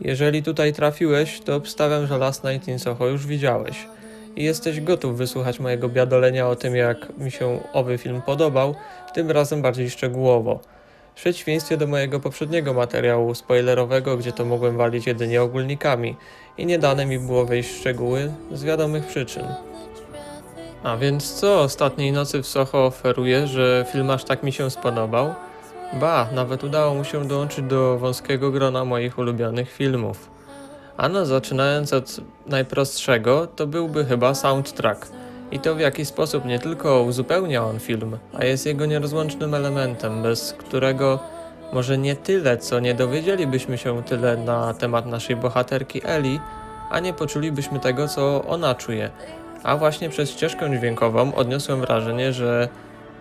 Jeżeli tutaj trafiłeś, to obstawiam, że Last Night in Soho już widziałeś i jesteś gotów wysłuchać mojego biadolenia o tym, jak mi się owy film podobał, tym razem bardziej szczegółowo. W przeciwieństwie do mojego poprzedniego materiału spoilerowego, gdzie to mogłem walić jedynie ogólnikami i nie dane mi było wejść w szczegóły z wiadomych przyczyn. A więc co ostatniej nocy w Soho oferuje, że film aż tak mi się spodobał? Ba, nawet udało mu się dołączyć do wąskiego grona moich ulubionych filmów. Ano, zaczynając od najprostszego, to byłby chyba soundtrack. I to w jaki sposób nie tylko uzupełnia on film, a jest jego nierozłącznym elementem, bez którego może nie tyle, co nie dowiedzielibyśmy się tyle na temat naszej bohaterki Eli, a nie poczulibyśmy tego, co ona czuje. A właśnie przez ścieżkę dźwiękową odniosłem wrażenie, że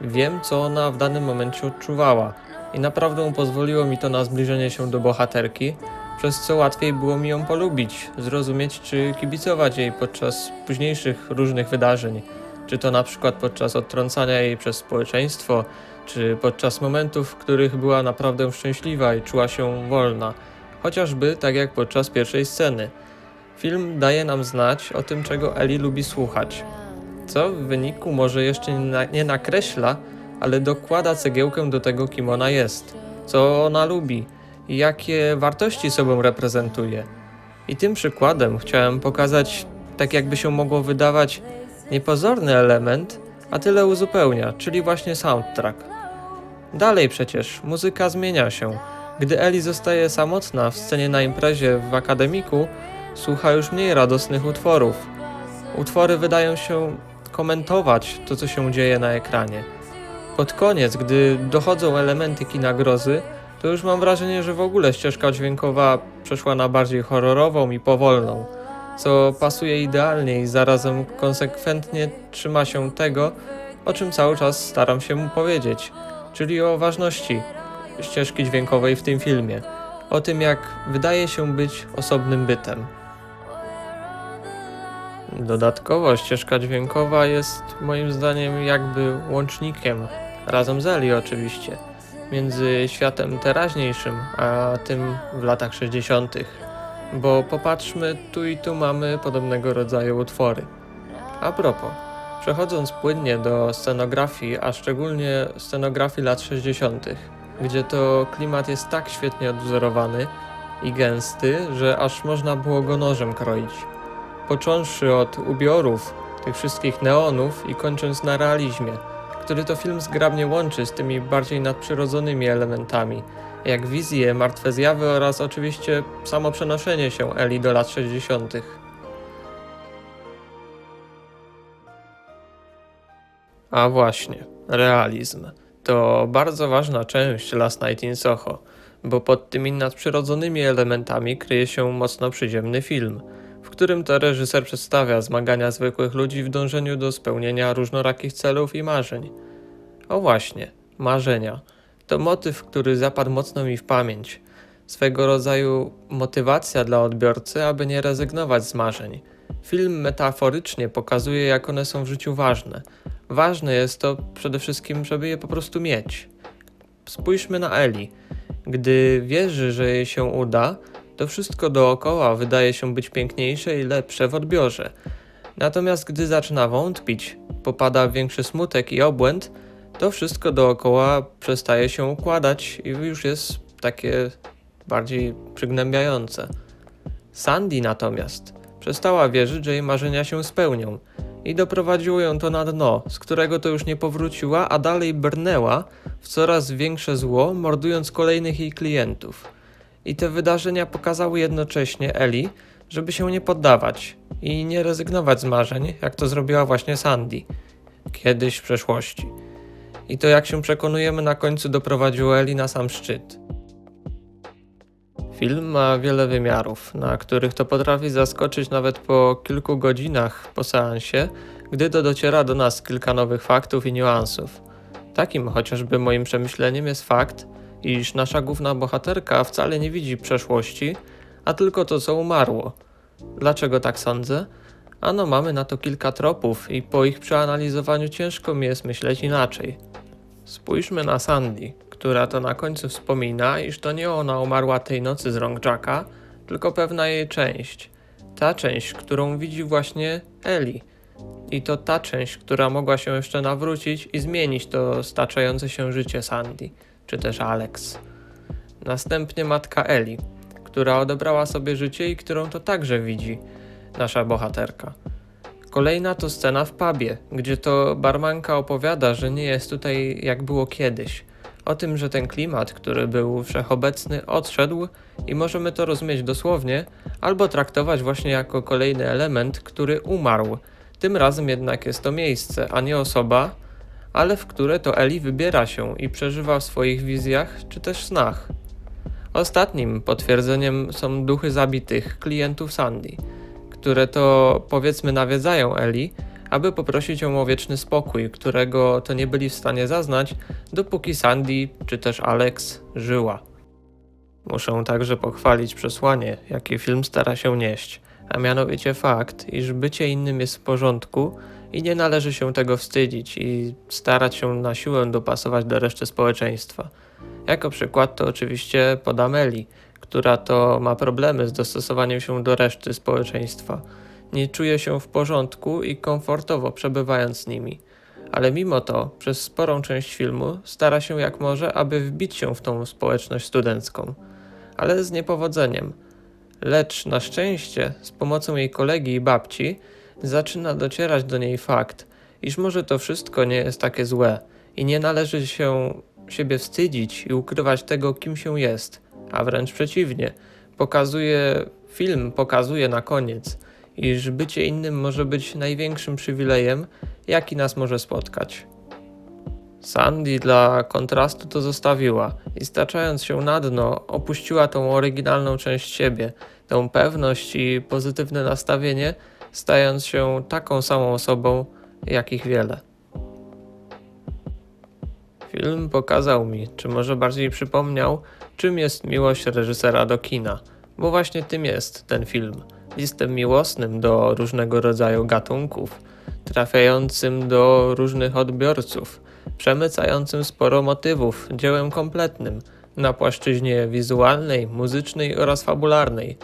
wiem, co ona w danym momencie odczuwała. I naprawdę pozwoliło mi to na zbliżenie się do bohaterki, przez co łatwiej było mi ją polubić, zrozumieć czy kibicować jej podczas późniejszych różnych wydarzeń. Czy to na przykład podczas odtrącania jej przez społeczeństwo, czy podczas momentów, w których była naprawdę szczęśliwa i czuła się wolna, chociażby tak jak podczas pierwszej sceny. Film daje nam znać o tym, czego Eli lubi słuchać, co w wyniku może jeszcze nie, na, nie nakreśla, ale dokłada cegiełkę do tego, kim ona jest, co ona lubi i jakie wartości sobą reprezentuje. I tym przykładem chciałem pokazać, tak jakby się mogło wydawać, niepozorny element, a tyle uzupełnia, czyli właśnie soundtrack. Dalej przecież muzyka zmienia się. Gdy Eli zostaje samotna w scenie na imprezie w akademiku, słucha już mniej radosnych utworów. Utwory wydają się komentować to, co się dzieje na ekranie. Pod koniec, gdy dochodzą elementy kina grozy, to już mam wrażenie, że w ogóle ścieżka dźwiękowa przeszła na bardziej horrorową i powolną, co pasuje idealnie i zarazem konsekwentnie trzyma się tego, o czym cały czas staram się mu powiedzieć, czyli o ważności ścieżki dźwiękowej w tym filmie, o tym jak wydaje się być osobnym bytem. Dodatkowo ścieżka dźwiękowa jest moim zdaniem jakby łącznikiem, razem z Eli oczywiście, między światem teraźniejszym a tym w latach 60. Bo popatrzmy, tu i tu mamy podobnego rodzaju utwory. A propos, przechodząc płynnie do scenografii, a szczególnie scenografii lat 60., gdzie to klimat jest tak świetnie odwzorowany i gęsty, że aż można było go nożem kroić. Począwszy od ubiorów, tych wszystkich neonów i kończąc na realizmie, który to film zgrabnie łączy z tymi bardziej nadprzyrodzonymi elementami, jak wizje, martwe zjawy oraz oczywiście samo przenoszenie się Eli do lat 60. A właśnie, realizm. To bardzo ważna część Last Night in Soho, bo pod tymi nadprzyrodzonymi elementami kryje się mocno przyziemny film, którym to reżyser przedstawia zmagania zwykłych ludzi w dążeniu do spełnienia różnorakich celów i marzeń. O właśnie, marzenia. To motyw, który zapadł mocno mi w pamięć. Swego rodzaju motywacja dla odbiorcy, aby nie rezygnować z marzeń. Film metaforycznie pokazuje, jak one są w życiu ważne. Ważne jest to przede wszystkim, żeby je po prostu mieć. Spójrzmy na Eli. Gdy wierzy, że jej się uda, to wszystko dookoła wydaje się być piękniejsze i lepsze w odbiorze. Natomiast gdy zaczyna wątpić, popada w większy smutek i obłęd, to wszystko dookoła przestaje się układać i już jest takie bardziej przygnębiające. Sandy natomiast przestała wierzyć, że jej marzenia się spełnią i doprowadziło ją to na dno, z którego to już nie powróciła, a dalej brnęła w coraz większe zło, mordując kolejnych jej klientów. I te wydarzenia pokazały jednocześnie Eli, żeby się nie poddawać i nie rezygnować z marzeń, jak to zrobiła właśnie Sandy kiedyś w przeszłości. I to, jak się przekonujemy, na końcu doprowadziło Eli na sam szczyt. Film ma wiele wymiarów, na których to potrafi zaskoczyć nawet po kilku godzinach po seansie, gdy to dociera do nas kilka nowych faktów i niuansów. Takim chociażby moim przemyśleniem jest fakt, iż nasza główna bohaterka wcale nie widzi przeszłości, a tylko to, co umarło. Dlaczego tak sądzę? Ano mamy na to kilka tropów i po ich przeanalizowaniu ciężko mi jest myśleć inaczej. Spójrzmy na Sandy, która to na końcu wspomina, iż to nie ona umarła tej nocy z rąk Jacka, tylko pewna jej część. Ta część, którą widzi właśnie Eli. I to ta część, która mogła się jeszcze nawrócić i zmienić to staczające się życie Sandy, czy też Alex. Następnie matka Eli, która odebrała sobie życie i którą to także widzi nasza bohaterka. Kolejna to scena w pubie, gdzie to barmanka opowiada, że nie jest tutaj jak było kiedyś. O tym, że ten klimat, który był wszechobecny, odszedł i możemy to rozumieć dosłownie, albo traktować właśnie jako kolejny element, który umarł. Tym razem jednak jest to miejsce, a nie osoba, ale w które to Eli wybiera się i przeżywa w swoich wizjach czy też snach. Ostatnim potwierdzeniem są duchy zabitych klientów Sandy, które to powiedzmy nawiedzają Eli, aby poprosić ją o wieczny spokój, którego to nie byli w stanie zaznać, dopóki Sandy czy też Alex żyła. Muszę także pochwalić przesłanie, jakie film stara się nieść, a mianowicie fakt, iż bycie innym jest w porządku i nie należy się tego wstydzić i starać się na siłę dopasować do reszty społeczeństwa. Jako przykład to oczywiście podam Eli, która to ma problemy z dostosowaniem się do reszty społeczeństwa. Nie czuje się w porządku i komfortowo przebywając z nimi. Ale mimo to, przez sporą część filmu stara się jak może, aby wbić się w tą społeczność studencką. Ale z niepowodzeniem. Lecz na szczęście, z pomocą jej kolegi i babci, zaczyna docierać do niej fakt, iż może to wszystko nie jest takie złe i nie należy się siebie wstydzić i ukrywać tego, kim się jest, a wręcz przeciwnie. Pokazuje, film pokazuje na koniec, iż bycie innym może być największym przywilejem, jaki nas może spotkać. Sandy dla kontrastu to zostawiła i staczając się na dno, opuściła tą oryginalną część siebie, tą pewność i pozytywne nastawienie, stając się taką samą osobą, jak ich wiele. Film pokazał mi, czy może bardziej przypomniał, czym jest miłość reżysera do kina, bo właśnie tym jest ten film. Listem miłosnym do różnego rodzaju gatunków, trafiającym do różnych odbiorców, przemycającym sporo motywów, dziełem kompletnym na płaszczyźnie wizualnej, muzycznej oraz fabularnej.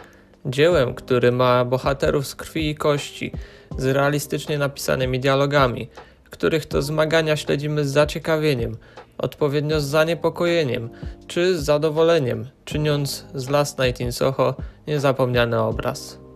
Dziełem, który ma bohaterów z krwi i kości, z realistycznie napisanymi dialogami, których to zmagania śledzimy z zaciekawieniem, odpowiednio z zaniepokojeniem czy z zadowoleniem, czyniąc z Last Night in Soho niezapomniany obraz.